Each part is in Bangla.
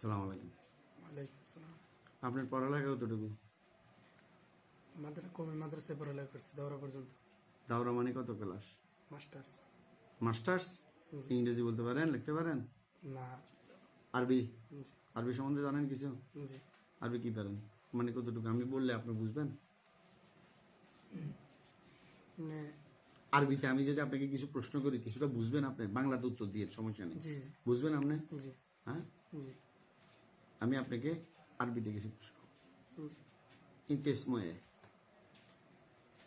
সালাম আলাইকুম। ওয়ালাইকুম সালাম আপনার পড়ালেখা কতটুকু? মাদ্রা কমি মাদ্রাসায় পড়ালেখা করছি দৌড়া পর্যন্ত। দাওরা মানে কত ক্লাস? মাস্টার্স। মাস্টার্স? ইংরেজি বলতে পারেন লিখতে পারেন? না। আরবি? আরবি সম্বন্ধে জানেন কিছু? আরবি কি পারেন মানে কতটুকু? আমি বললে আপনি বুঝবেন? আরবিতে আমি যদি আপনাকে কিছু প্রশ্ন করি কিছুটা বুঝবেন আপনি? বাংলাতে উত্তর দিয়ে সমস্যা নেই। বুঝবেন আপনি? হ্যাঁ? আমি আপনাকে আরবিতে কিছু প্রশ্ন ইনতে ইসময়ে।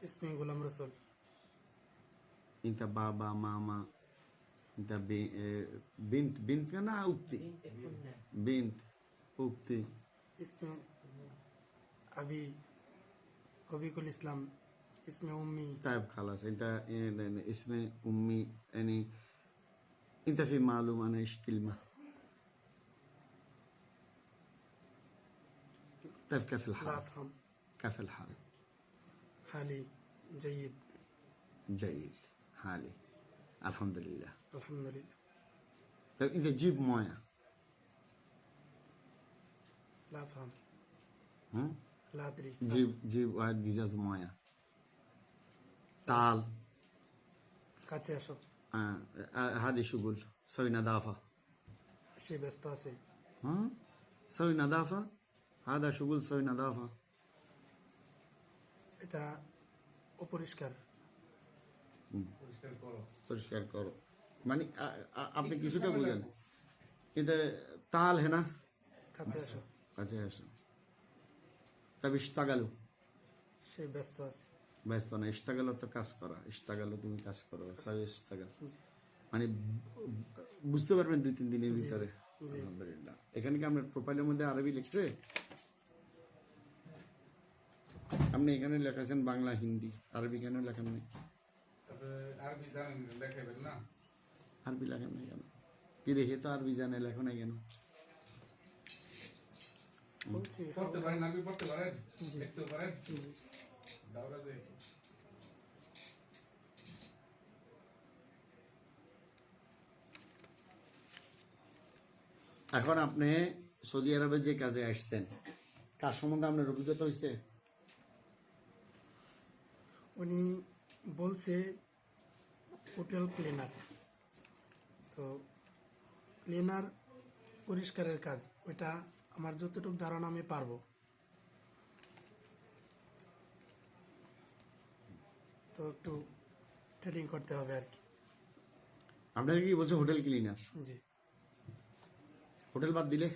ইসমে গোলাম রসুল। ইনতা বাবা মামা ইনতা বিনত বিনত কা না উক্তি? বিনত উক্তি। ইসমে আবি হবিকুল ইসলাম ইসমে উম্মি। তাইব খালাস ইনতা ইসমে উম্মি يعني انت في معلومه انا ايش كلمه طيب كيف الحال؟ لا أفهم. كيف الحال؟ حالي جيد. جيد. حالي. الحمد لله. الحمد لله. طيب أنت جيب موية. لا أفهم. هم؟ لا أدري. جيب جيب واحد قزاز موية. تعال كاتشي أشرب. آه. آه. شو يقول؟ سوي نظافة. شي بس باسي ها سوي نظافة. হাদা শুগুল সই নাদাফা এটা অপরিষ্কার। পরিষ্কার করো। মানে আপনি কিছুটা বুঝেন। কিন্তু তাল হে না কাছে আসো। কাছে আসো। তবে ইস্তাগালু সে ব্যস্ত আছে। ব্যস্ত না ইস্তাগাল তো কাজ করা। ইস্তাগাল তুমি কাজ করো ইস্তাগাল মানে বুঝতে পারবেন দুই তিন দিনের ভিতরে। আলহামদুলিল্লাহ। এখানে কি আপনার প্রোফাইলের মধ্যে আরবি লিখছে? আপনি এখানে লেখাছেন বাংলা হিন্দি। আরবি কেন লেখান নেই? তারপরে আরবি জানেন দেখাবেন না? আরবি লেখেন নাই কেন? কি রেখে তো আরবি জানে লেখো নাই কেন? পড়তে পারেন আরবি পড়তে পারেন? লিখতে পারেন এখন আপনি সৌদি আরবে যে কাজে আসছেন কাজ সম্বন্ধে আপনার অভিজ্ঞতা হয়েছে? উনি বলছে হোটেল ক্লিনার তো ক্লিনার পরিষ্কারের কাজ ওইটা আমার যতটুকু ধারণা আমি পারব। তো একটু ট্রেডিং করতে হবে আর কি। আপনার কি বলছে হোটেল ক্লিনার? জি। হোটেল বাদ দিলে?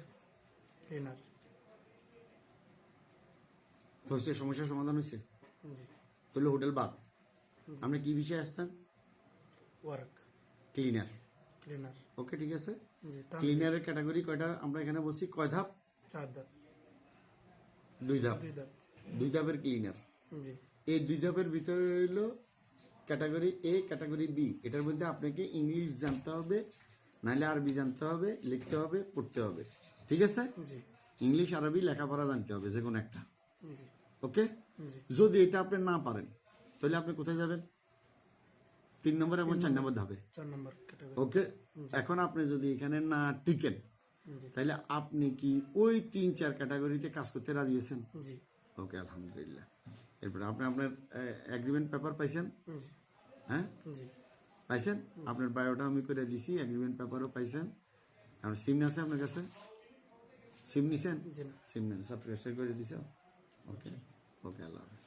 তো হচ্ছে সমস্যার সমাধান হয়েছে? তাহলে হোটেল বাদ। আপনি কি বিষয়ে আসছেন? ওয়ার্ক। ক্লিনার। ক্লিনার। ওকে ঠিক আছে। ক্লিনারের ক্যাটাগরি কয়টা? আমরা এখানে বলছি কয় ধাপ? চার ধাপ। দুই ধাপ। দুই ধাপ। দুই ধাপের ক্লিনার। এই দুই ধাপের ভিতরে রইল ক্যাটাগরি এ ক্যাটাগরি বি। এটার মধ্যে আপনাকে ইংলিশ জানতে হবে। নাহলে আরবি জানতে হবে লিখতে হবে পড়তে হবে। ঠিক আছে? ইংলিশ আরবি লেখাপড়া জানতে হবে যে কোনো একটা। ওকে? যদি এটা আপনি না পারেন তাহলে আপনি কোথায় যাবেন? তিন নম্বর এবং চার নম্বর ধাপে। ওকে? এখন আপনি যদি এখানে না টিকেন তাহলে আপনি কি ওই তিন চার ক্যাটাগরিতে কাজ করতে রাজি আছেন? ওকে আলহামদুলিল্লাহ। এরপরে আপনি আপনার এগ্রিমেন্ট পেপার পাইছেন? হ্যাঁ? পাইছেন? আপনার বায়োটা আমি করে দিছি এগ্রিমেন্ট পেপারও পাইছেন। আমার সিম আছে আপনার কাছে? সিম নিছেন? সিম নেন সাবস্ক্রাইব করে দিছ? ওকে ওকে আল্লাহ হাফেজ।